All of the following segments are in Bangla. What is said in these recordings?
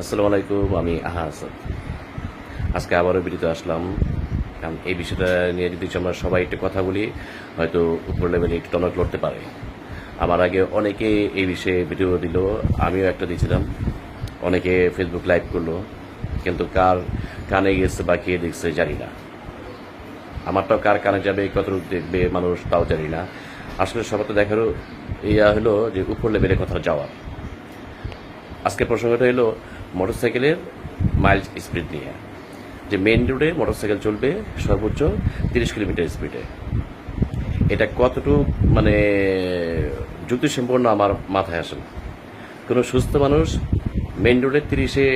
আসসালামু আলাইকুম, আমি আহা আসাদ আজকে আবারও বিরতি আসলাম। কারণ এই বিষয়টা নিয়ে যদি আমরা সবাই একটু কথা বলি, হয়তো উপর লেভেলে একটু টনক লড়তে পারে। আমার আগে অনেকে এই বিষয়ে ভিডিও দিল, আমিও একটা দিয়েছিলাম। অনেকে ফেসবুক লাইভ করল, কিন্তু কার কানে গেছে বা কে দেখছে জানি না। আমারটাও কার কানে যাবে, কতটুকু দেখবে মানুষ তাও জানি না। আসলে সবার তো দেখারও ইয়া হলো যে উপর লেভেলে কথা যাওয়া আজকে প্রসঙ্গটা হলো মোটরসাইকেলের মাইল স্পিড নিয়ে। যে মেন রোডে মোটরসাইকেল চলবে সর্বোচ্চ তিরিশ কিলোমিটার স্পিডে। এটা কতটুকু মানে যুক্তিসম্পন্ন আমার মাথায় আসে না। কোনো সুস্থ মানুষ মেন রোডে তিরিশে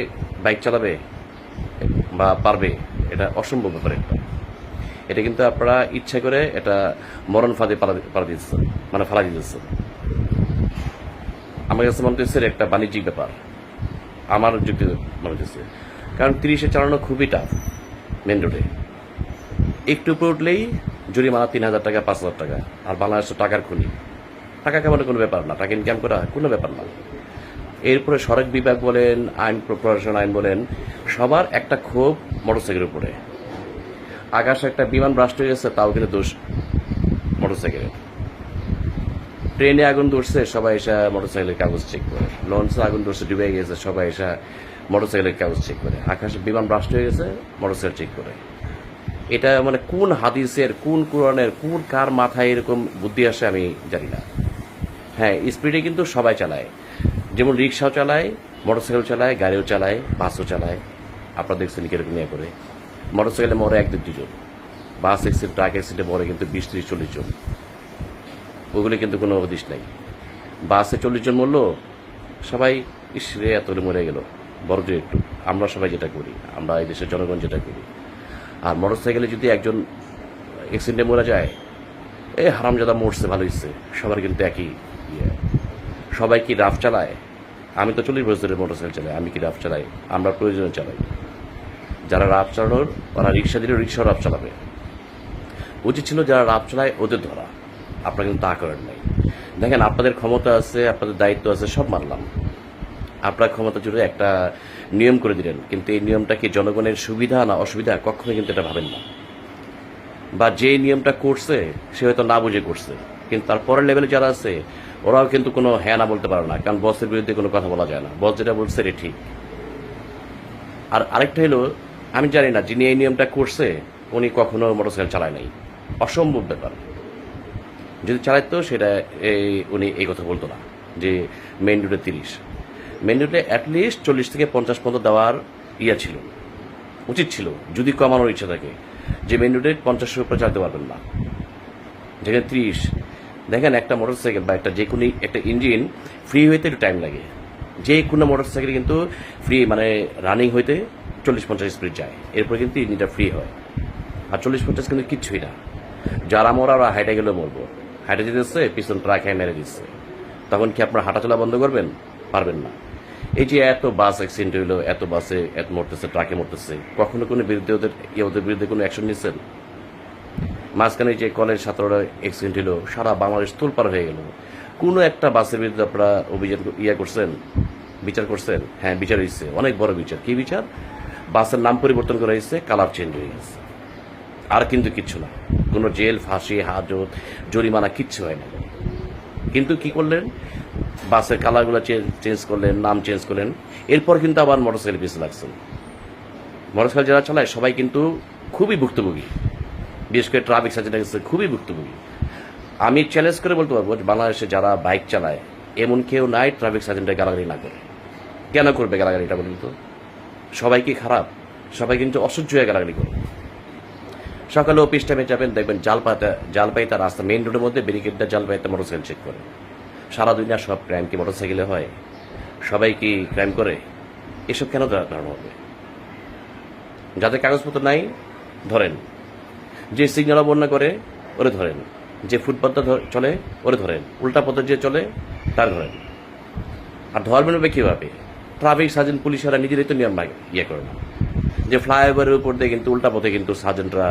বাইক চালাবে বা পারবে, এটা অসম্ভব ব্যাপার একটা। এটা কিন্তু আপনারা ইচ্ছা করে এটা মরণ ফাঁদে পালা দিতেছেন মানে ফালা দিতেছেন। আমার কাছে মনে হচ্ছে একটা বাণিজ্যিক ব্যাপার। আমার যুক্তি মনে হচ্ছে। কারণ তিরিশে চালানো খুবই টাফ মেন রোডে একটু উপরে উঠলেই জরিমানা তিন হাজার টাকা, পাঁচ হাজার টাকা। আর বাংলাদেশের টাকার খুনি। টাকা কামানো কোনো ব্যাপার না, টাকা ইনকাম করা কোনো ব্যাপার না। এরপরে সড়ক বিভাগ বলেন, আইন প্রশাসন আইন বলেন, সবার একটা ক্ষোভ মোটরসাইকেলের উপরে। আকাশে একটা বিমান ব্রাস্ট হয়ে গেছে, তাও কিন্তু দোষ মোটরসাইকেলের। ট্রেনে আগুন ধরছে, সবাই এসে মোটরসাইকেলের কাগজ চেক করে। লঞ্চে আগুন ধরছে, ডুবে গেছে, সবাই এসে মোটরসাইকেলের কাগজ চেক করে। আকাশে বিমান ব্রাস্ট হয়ে গেছে, মোটরসাইকেল চেক করে। এটা মানে কোন হাদিসের, কোন কোরআনের, কোন কার মাথায় এরকম বুদ্ধি আসে আমি জানি না। হ্যাঁ স্পিডে কিন্তু সবাই চালায়। যেমন রিক্সাও চালায়, মোটরসাইকেল চালায়, গাড়িও চালায়, বাসও চালায়। আপনারা দেখছেন কীরকম নিয়ে করে। মোটরসাইকেলে মরে এক দুজন। বাস অ্যাক্সিডেন্ট ট্রাক অ্যাক্সিডেন্টে মরে কিন্তু বিশ ত্রিশ চল্লিশ জন। ওগুলি কিন্তু কোনো হদিস নাই। বাসে চল্লিশ জন মরলো, সবাই ইসরে এত মরে গেল। বড় যে একটু, আমরা সবাই যেটা করি, আমরা এই দেশের জনগণ যেটা করি। আর মোটরসাইকেলে যদি একজন অ্যাক্সিডেন্টে মরে যায়, এ হারামজাদা মরছে, ভালো হচ্ছে সবার কিন্তু একই ইয়ে। সবাই কি রাফ চালায়? আমি তো চল্লিশ বছরের মোটরসাইকেল চালাই, আমি কি রাফ চালাই? আমরা প্রয়োজনে চালাই। যারা রাফ চালানোর, ওরা রিক্সা দিলে রিক্সাও রাফ চালাবে। উচিত ছিল যারা রাফ চালায়, ওদের ধরা। আপনারা কিন্তু তা করেন নাই। দেখেন, আপনাদের ক্ষমতা আছে, আপনাদের দায়িত্ব আছে, সব মানলাম। আপনার ক্ষমতা জুড়ে একটা নিয়ম করে দিলেন, কিন্তু এই নিয়মটা কি জনগণের সুবিধা না অসুবিধা? কখনো কিন্তু এটা ভাবেন না। বা যে নিয়মটা করছে, সে হয়তো না বুঝে করছে। কিন্তু তার পরের লেভেলে যারা আছে, ওরাও কিন্তু কোনো হ্যাঁ না বলতে পারে না, কারণ বসের বিরুদ্ধে কোনো কথা বলা যায় না। বস যেটা বলছে, এটা ঠিক। আর আরেকটা হলো, আমি জানি না যিনি এই নিয়মটা করছে, উনি কখনো মোটরসাইকেল চালায় নাই। অসম্ভব ব্যাপার। যদি চালাইতো সেটা এই উনি এই কথা বলতো না, যে মেন রোডে তিরিশ। মেন রোডে অ্যাটলিস্ট চল্লিশ থেকে পঞ্চাশ পর্যন্ত দেওয়ার ইয়া ছিল, উচিত ছিল, যদি কমানোর ইচ্ছা থাকে। যে মেন রোডে পঞ্চাশের উপরে চালাতে পারবেন না, যেখানে ত্রিশ। দেখেন, একটা মোটরসাইকেল বা একটা যে কোনো একটা ইঞ্জিন ফ্রি হইতে একটু টাইম লাগে। যে কোনো মোটর মোটরসাইকেল কিন্তু ফ্রি মানে রানিং হইতে চল্লিশ পঞ্চাশ স্পিড যায়। এরপরে কিন্তু ইঞ্জিনটা ফ্রি হয়। আর চল্লিশ পঞ্চাশ কিন্তু কিচ্ছুই না। যারা মরা ওরা হাইটে গেলেও মরবো। হাইটে যেতেছে, পিছন ট্রাক হ্যাঁ মেরে দিচ্ছে। তখন কি আপনার হাঁটাচলা বন্ধ করবেন? পারবেন না। এই যে এত বাস অ্যাক্সিডেন্ট হইল, এত বাসে, এত মরতেছে ট্রাকে মরতেছে, কখনো কোনো বিরুদ্ধে ওদের ওদের বিরুদ্ধে কোনো অ্যাকশন নিচ্ছেন মাঝখানে যে কলেজ ছাত্ররা অ্যাক্সিডেন্ট হলো সারা বাংলাদেশ তোলপার হয়ে গেল। কোনো একটা বাসের বিরুদ্ধে আপনারা অভিযান ইয়া করছেন? বিচার করছেন? হ্যাঁ বিচার হয়েছে অনেক বড় বিচার। কি বিচার? বাসের নাম পরিবর্তন করা হয়েছে কালার চেঞ্জ হয়ে গেছে। আর কিন্তু কিচ্ছু না। কোনো জেল, ফাঁসি, হাজত, জরিমানা কিচ্ছু হয় না। কিন্তু কি করলেন? বাসের কালারগুলো চেঞ্জ করলেন, নাম চেঞ্জ করলেন। এরপর কিন্তু আবার মোটরসাইকেল পিছিয়ে লাগছেন মোটরসাইকেল যারা চালায়, সবাই কিন্তু খুবই ভুক্তভোগী। বিশেষ করে ট্রাফিক সার্জেন্ট খুবই ভুক্তভোগী। আমি চ্যালেঞ্জ করে বলতে পারব বাংলাদেশে যারা বাইক চালায়, এমন কেউ নাই ট্রাফিক সার্জেন্টের গালাগালি না করে। কেন করবে গালাগালিটা বলুন তো? সবাই কি খারাপ? সবাই কিন্তু অসহ্য হয়ে গালাগালি করে। সকালে অফিস টাইমে যাবেন, দেখবেন জালপাতা জালপাইতা রাস্তা মেইন রোডের মধ্যে ব্যারিকেডটা জালপাইতে মোটরসাইকেল চেক করে। সারা দুনিয়া সব ক্রাইম কি মোটরসাইকেলে হয়? সবাই কি ক্রাইম করে? এসব কেন ধরানো হবে? যাদের কাগজপত্র নাই, ধরেন। যে সিগন্যাল অবর্ণনা করে, ওরে ধরেন। যে ফুটপাথটা চলে, ওরে ধরেন। উল্টা পথে যে চলে, তার ধরেন। আর ধর্মের কীভাবে? ট্রাফিক সার্জেন্ট পুলিশেরা নিজেরাই তো নিয়ম ইয়ে করে না। যে ফ্লাইওভারের উপর দিয়ে কিন্তু উল্টা পথে কিন্তু সার্জেন্টরা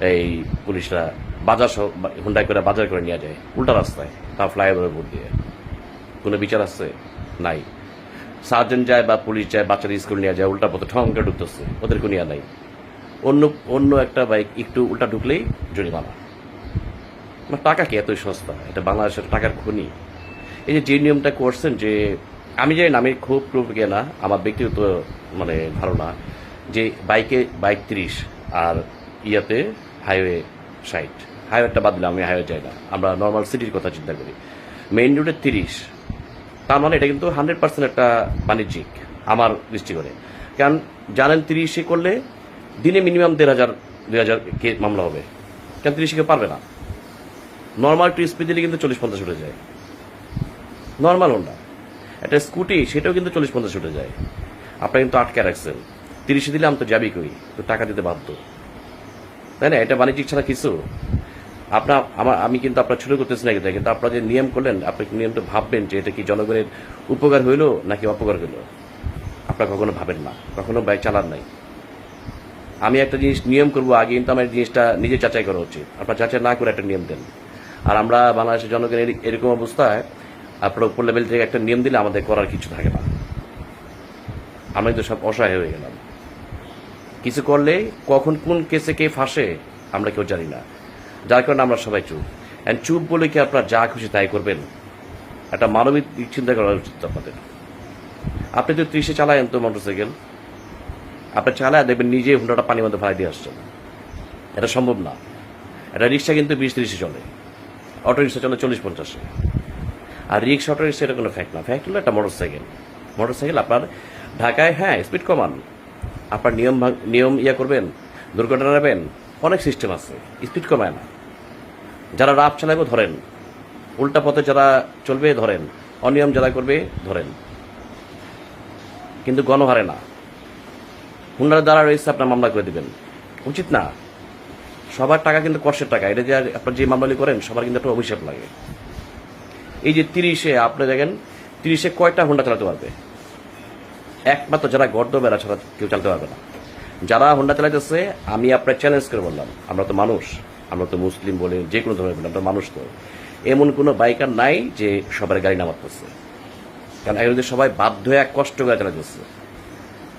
এই পুলিশরা বাজার সহ হুন্ডাই করে বাজার করে নিয়ে যায় উল্টা রাস্তায়, তা ফ্লাইওভারের উপর দিয়ে। কোনো বিচার আছে? নাই। সার্জন যায় বা পুলিশ যায়, বাচ্চারা স্কুল নিয়ে যায়, উল্টা পথে ঠঙ্কা ঢুকতেছে ওদের কোনো ইয়া নাই। অন্য অন্য একটা বাইক একটু উল্টা ঢুকলেই জরিমানা। মানে টাকা কি এতই সস্তা? এটা বাংলাদেশের টাকার খনি। এই যে যে নিয়মটা করছেন যে, আমি জানি আমি খুব প্রুফ না আমার ব্যক্তিগত মানে ধারণা যে বাইকে বাইক তিরিশ আর ইয়াতে হাইওয়ে ষাট। হাইওয়েটা বাদ দিলাম, আমি হাইওয়ে যাই না। আমরা নর্মাল সিটির কথা চিন্তা করি। মেইন রোডে তিরিশ। তার মানে এটা কিন্তু হান্ড্রেড পার্সেন্ট একটা বাণিজ্যিক, আমার দৃষ্টিকোণে। কারণ জানেন তিরিশে করলে দিনে মিনিমাম দেড় হাজার, দুই হাজার কে মামলা হবে। কারণ তিরিশে কেউ পারবে না? নর্মাল একটু স্পিড দিলে কিন্তু চল্লিশ পঞ্চাশ উঠে যায়। নর্মাল হোন্ডা একটা স্কুটি সেটাও কিন্তু চল্লিশ পঞ্চাশ উঠে যায়। আপনারা কিন্তু আটকে রাখছেন। তিরিশে দিলে আমি তো যাবি কই? তো টাকা দিতে বাধ্য। তাই না? এটা বাণিজ্যিক ছাড়া কিছু। আপনার আমার, আমি কিন্তু আপনার ছোট করতেছি না কিন্তু কিন্তু আপনারা যে নিয়ম করলেন, আপনি নিয়মটা ভাববেন যে এটা কি জনগণের উপকার হইল নাকি অপকার হইল? আপনারা কখনো ভাবেন না। কখনো বাইক চালান নাই। আমি একটা জিনিস নিয়ম করব আগে, কিন্তু আমার জিনিসটা নিজে যাচাই করা উচিত। আপনার যাচাই না করে একটা নিয়ম দেন। আর আমরা বাংলাদেশের জনগণের এরকম অবস্থায় আপনার উপর লেভেল থেকে একটা নিয়ম দিলে আমাদের করার কিছু থাকে না। আমরা কিন্তু সব অসহায় হয়ে গেলাম। কিছু করলে কখন কোন কেসে কে ফাঁসে, আমরা কেউ জানি না। যার কারণে আমরা সবাই চুপ। অ্যান্ড চুপ বলে কি আপনারা যা খুশি তাই করবেন? একটা মানবিক চিন্তা করা উচিত আপনাদের। আপনি তো ত্রিশে চালায়েন তো মোটরসাইকেল, আপনি চালায় দেখবেন নিজে হুন্ডাটা পানির মধ্যে ফেলাই দিয়ে আসছেন। এটা সম্ভব না। এটা রিক্সা কিন্তু বিশ ত্রিশে চলে। অটো রিক্সা চলে চল্লিশ পঞ্চাশে। আর রিক্সা, অটো রিক্সা এটা কোনো ফ্যাক্ট না। ফ্যাক্ট হলো একটা মোটরসাইকেল। মোটরসাইকেল আপনার ঢাকায় হ্যাঁ স্পিড কমান। আপনার নিয়ম নিয়ম ইয়া করবেন, দুর্ঘটনা নেবেন, অনেক সিস্টেম আছে স্পিড কমায় না। যারা রাফ চালাবে, ধরেন। উল্টা পথে যারা চলবে, ধরেন। অনিয়ম যারা করবে, ধরেন। কিন্তু গণহারে না। হুন্ডার দ্বারা রয়েছে, আপনার মামলা করে দেবেন। উচিত না। সবার টাকা কিন্তু কষ্টের টাকা। এটা যে আপনার যে মামলালি করেন, সবার কিন্তু একটা অভিশাপ লাগে। এই যে তিরিশে, আপনি দেখেন, তিরিশে কয়টা হুন্ডা চালাতে পারবে? একমাত্র যারা গর্দ বেড়া ছাড়া কেউ চালাতে পারবে না। যারা হুন্ডা চালাইতেছে, আমি আপনার চ্যালেঞ্জ করে বললাম, আমরা তো মানুষ, আমরা তো মুসলিম বলে যে কোনো ধরনের বলি, আমরা মানুষ তো। এমন কোনো বাইকার নাই যে সবার গাড়ি নামাতেছে কারণ এখন সবাই বাধ্য এক কষ্ট করে চালাতেছে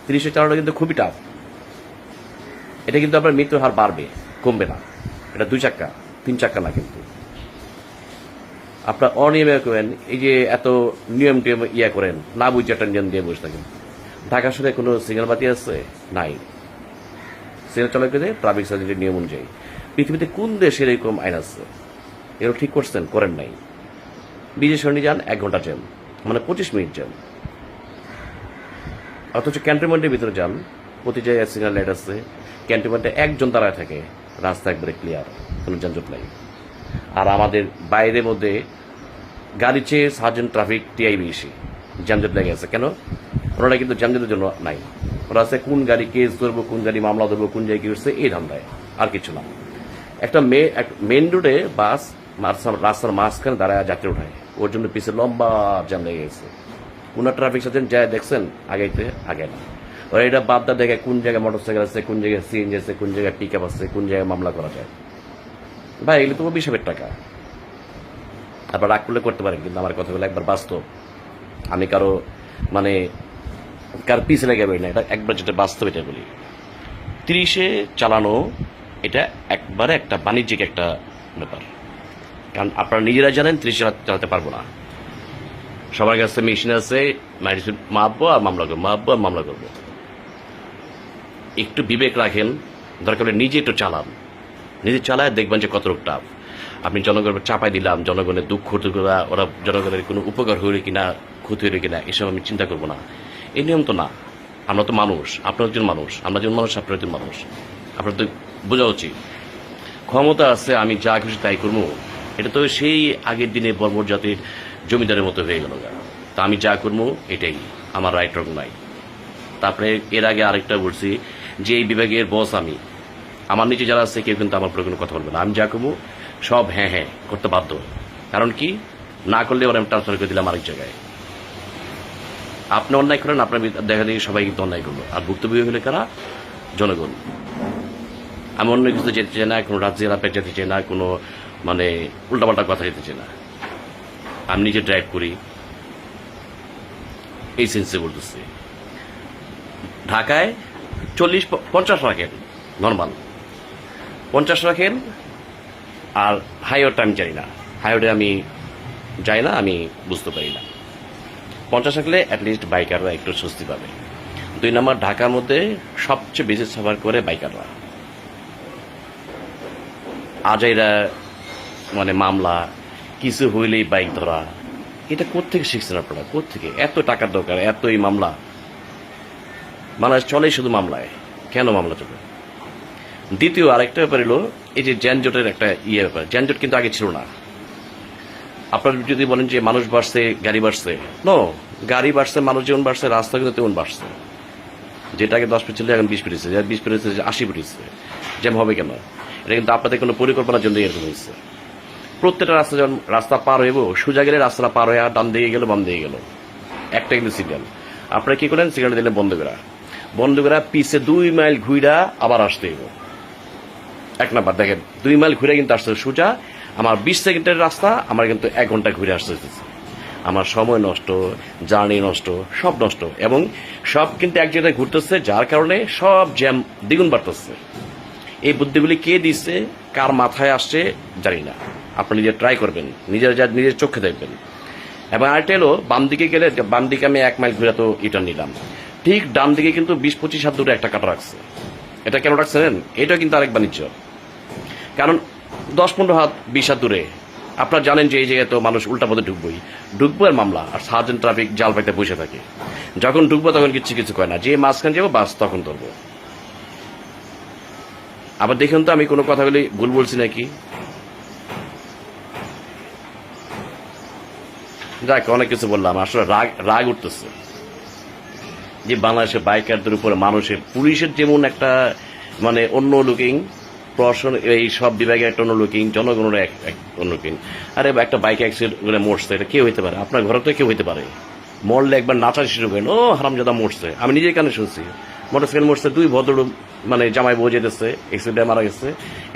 তিরিশে চালানো কিন্তু খুবই টাফ এটা কিন্তু আপনার মৃত্যুর হার বাড়বে, কমবে না। এটা দুই চাক্কা, তিন চাক্কা না কিন্তু। আপনার অনিয়মে করেন, এই যে এত নিয়ম টিয়ম ইয়া করেন, না বুঝে একটা নিয়ম দিয়ে বসে থাকেন। ঢাকা শহরে কোনো সিগন্যাল বাতি আছে? নাই। সিগন্যাল চলে ট্রাফিক সার্জেন্টের নিয়ম অনুযায়ী পৃথিবীতে কোন দেশের এরকম আইন আছে? এগুলো ঠিক করছেন, করেন নাই। বিজয় সরণি যান, এক ঘণ্টা জ্যাম মানে পঁচিশ মিনিট জ্যাম। অথচ ক্যান্টনমেন্টের ভিতরে যান, প্রতি জায়গায় সিগন্যাল লাইট আছে। ক্যান্টনমেন্টে একজন দাঁড়ায় থাকে, রাস্তা একবারে ক্লিয়ার কোনো যানজট নাই। আর আমাদের বাইরের মধ্যে গাড়ি চেয়ে সার্জেন্ট ট্রাফিক টিআই বেশি যানজট লেগে আছে। কেন? ওনারা কিন্তু যানজটের জন্য নাই। ওরা আছে, কোন গাড়ি কেস ধরবো, কোন গাড়ি মামলা ধরবো, কোন জায়গায় হচ্ছে এই ধান্দায়। আর কিছু না। একটা মেন রোডে বাস রাস্তার- মাঝখানে দাঁড়ায় যাত্রী উঠায় ওর জন্য পিছিয়ে লম্বা জ্যাম লেগে গেছে। কোন ট্রাফিক সার্জেন্ট যায়, দেখছেন, আগাইতে আগে না। ওরা এটা বাদদা দেখে কোন জায়গায় মোটরসাইকেল আছে, কোন জায়গায় সিএনজি আছে, কোন জায়গায় পিক আপ আছে, কোন জায়গায় মামলা করা যায়। ভাই, এগুলো তো অভিশাপের টাকা। আপনার রাগ করলে করতে পারেন, কিন্তু আমার কথাগুলো একবার বাস্তব। আমি কারও মানে কার পিছে লেগে বলি না, এটা একবার যেটা বাস্তব এটা বলি। তিরিশে চালানো, এটা একবারে একটা বাণিজ্যিক একটা ব্যাপার। কারণ আপনারা নিজেরা জানেন, তিরিশে চালাতে পারব না। সবার কাছে মেশিন আছে মেডিসিন মাপবো আর মামলা করব, মাপবো আর মামলা করব। একটু বিবেক রাখেন, দরকার হলে নিজে একটু চালান। নিজে চালায় দেখবেন যে কত টাফ। আপনি জনগণের চাপাই দিলাম, জনগণের দুঃখ ওরা ওরা জনগণের কোনো উপকার হইলে কিনা, ক্ষতি হইলে কিনা, এসব আমি চিন্তা করব না। এই নিয়ম তো না। আমরা তো মানুষ, আপনার একজন মানুষ, আমরা একজন মানুষ, আপনার একজন মানুষ। আপনার তো বোঝা উচিত। ক্ষমতা আছে, আমি যা খুশি তাই করব। এটা তো সেই আগের দিনে বর্বর জাতির জমিদারের মতো হয়ে গেল। তা আমি যা করব, এটাই। আমার রাইট রং নাই। তারপরে এর আগে আরেকটা বলছি যে এই বিভাগের বস আমি। আমার নিচে যারা আছে, কেউ কিন্তু আমার উপরে কোনো কথা বলবে না। আমি যা করব, সব হ্যাঁ হ্যাঁ করতে বাধ্য। কারণ কি? না করলে ওরা আমি ট্রান্সফার করে দিলাম আরেক জায়গায়। আপনি অন্যায় করেন, আপনার দেখা দেখি সবাই কিন্তু অন্যায় করল আর ভুক্তভোগী হলে কারা? জনগণ। আমি অন্য কিছু যেতে চাই না, কোনো রাজ্যের আপে যেতে চাই না, কোনো মানে উল্টাপাল্টা কথা যেতে চাই না। আমি নিজে ড্রাইভ করি। এই সেন্সে বলতেছি। ঢাকায় চল্লিশ, পঞ্চাশ রাখেন নর্মাল পঞ্চাশ রাখেন, আর হাইওয়েটা আমি জানি না। হাইওয়ে আমি যাই না, আমি বুঝতে পারি না। পঞ্চাশ রাখলে অ্যাটলিস্ট বাইকাররা একটু স্বস্তি পাবে। দুই নম্বর, ঢাকার মধ্যে সবচেয়ে বেশি সাফার করে বাইকাররা আজাইরা মানে মামলা, কিছু হইলেই বাইক ধরা, এটা কোত্থেকে শিখছেন আপনারা? কোত্থেকে? এত টাকার দরকার এত এই মামলা। মানুষ চলে শুধু মামলায়। কেন মামলা চলে? দ্বিতীয়, আরেকটা ব্যাপার হলো, এই যে যানজটের একটা ইয়ে ব্যাপার। যানজট কিন্তু আগে ছিল না। আপনারা যদি বলেন যে মানুষ বাড়ছে, গাড়ি বাড়ছে নো গাড়ি বাড়ছে, মানুষ যেমন বাড়ছে, রাস্তা কিন্তু তেমন বাড়ছে। যেটা আগে দশ ফিট ছিল, এখন বিশ ফিট যেটা বিশ ফিট হয়েছে আশি ফিট হয়েছে। যেমন হবে কেন? এটা কিন্তু আপনাদের কোনো পরিকল্পনার জন্য এরকম হয়েছে। প্রত্যেকটা রাস্তা যখন রাস্তা পার হইব, সোজা গেলে রাস্তাটা পার হয়ে ডান দিকে গেল বাম দিকে গেল। একটা কিন্তু সিগন্যাল আপনারা কি করেন? সিগন্যাল দিলেন বন্ধ করা। বন্ধ করা, পিছে দুই মাইল ঘুইরা আবার আসতে হইব। এক নাম্বার, দেখেন, দুই মাইল ঘুরে কিন্তু আসতে সোজা আমার বিশ সেকেন্ডের রাস্তা আমার কিন্তু এক ঘণ্টা ঘুরে আসতে আমার সময় নষ্ট, জার্নি নষ্ট, সব নষ্ট। এবং সব কিন্তু এক জায়গায় ঘুরতেছে, যার কারণে সব জ্যাম দ্বিগুণ বাড়তেছে। এই বুদ্ধিগুলি কে দিচ্ছে কার মাথায় আসছে, জানি না। আপনি নিজে ট্রাই করবেন, নিজের যা নিজের চোখে দেখবেন। এবং আরেকটা হলো, বাম দিকে গেলে, বাম দিকে আমি এক মাইল ঘুরে তো ইটার নিলাম। ঠিক ডান দিকে কিন্তু বিশ, পঁচিশ হাত দূরে একটা কাটা রাখছে। এটা কেন রাখছেন এটা কিন্তু আরেক বাণিজ্য। কারণ দশ পনেরো হাত, বিশ হাত দূরে। আপনারা জানেন যে এই জায়গায় তো মানুষ উল্টা পথে ঢুকবোই। ঢুকবো আর মামলা, আর সার্জেন্ট ট্রাফিক জাল পাইতে বসে থাকে। যখন ঢুকবো তখন কিছু কিছু কয় না, যে মাঝখানে যাব, বাস তখন ধরবো। আবার দেখুন তো আমি কোনো কথা বলি, ভুল বলছি নাকি? যাক, অনেক কিছু বললাম। আসলে রাগ রাগ উঠতেছে। যে বাংলাদেশের বাইকারদের উপরে মানুষের, পুলিশের যেমন একটা মানে অন্য লুকিং প্রশাসন, এই সব বিভাগে একটা অন্য লুকিং জনগণের এক এক অন্য লুকিং আরে একটা বাইক অ্যাক্সিডেন্ট মরছে, এটা কেউ হইতে পারে? আপনার ঘরে তো কেউ হইতে পারে। মরলে একবার নাচা শুরু করেন ও, হারামজাদা মরছে। আমি নিজের কানে শুনছি। মোটরসাইকেল মরছে, দুই ভদ্র মানে জামাই বউ যেতেছে অ্যাক্সিডেন্টে মারা গেছে।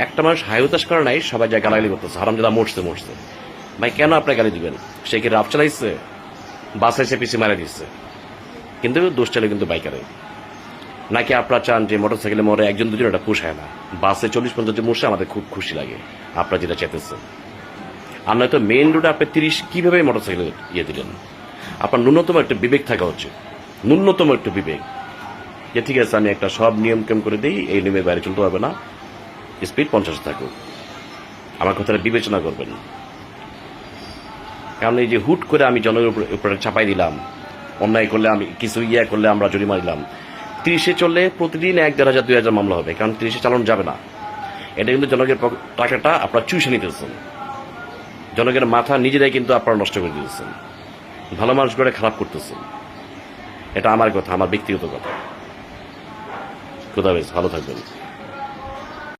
একটা মানুষ হাইহতাশ করে নাই, সবাই যায় গালাগালি করতেছে, হারামজাদা মরছে মরছে। ভাই, কেন আপনি গালি দিবেন? সে কি রাফ চালাইছে? বাস এসে পিছিয়ে মারা দিচ্ছে কিন্তু দোষ চালে কিন্তু বাইকারে। নাকি আপনারা চান যে মোটর সাইকেলে মরে একজন দুজন এটা পোষায় না? বাসে চল্লিশ পঞ্চাশ মরছে আমাদের খুব খুশি লাগে। আপনারা যেটা চেতেছেন আর নয়তো মেইন রোডে আপনি তিরিশ, কীভাবে মোটর সাইকেলে ইয়ে দিলেন? আপনার ন্যূনতম একটা বিবেক থাকা উচিত। ন্যূনতম একটা বিবেক। যে ঠিক আছে, আমি একটা সব নিয়ম কেম করে দিই, এই নিয়মের বাইরে চলতে হবে না। স্পিড পঞ্চাশ থাকুক। আমার কথাটা বিবেচনা করবেন। কারণ এই যে হুট করে আমি জনের উপরে চাপাই দিলাম, অন্যায় করলে আমি কিছু ইয়ে করলে আমরা জরিমা দিলাম তিরিশে চললে প্রতিদিন এক দেড় হাজার, দুই হাজার মামলা হবে, কারণ তিরিশে চালানো যাবে না। এটা কিন্তু জনগণের টাকাটা আপনারা চুষে নিতেছেন। জনগণের মাথা নিজেরাই কিন্তু আপনারা নষ্ট করে দিতেছেন। ভালো মানুষ করে খারাপ করতেছেন। এটা আমার কথা, আমার ব্যক্তিগত কথা। কোথাও ভালো থাকবেন।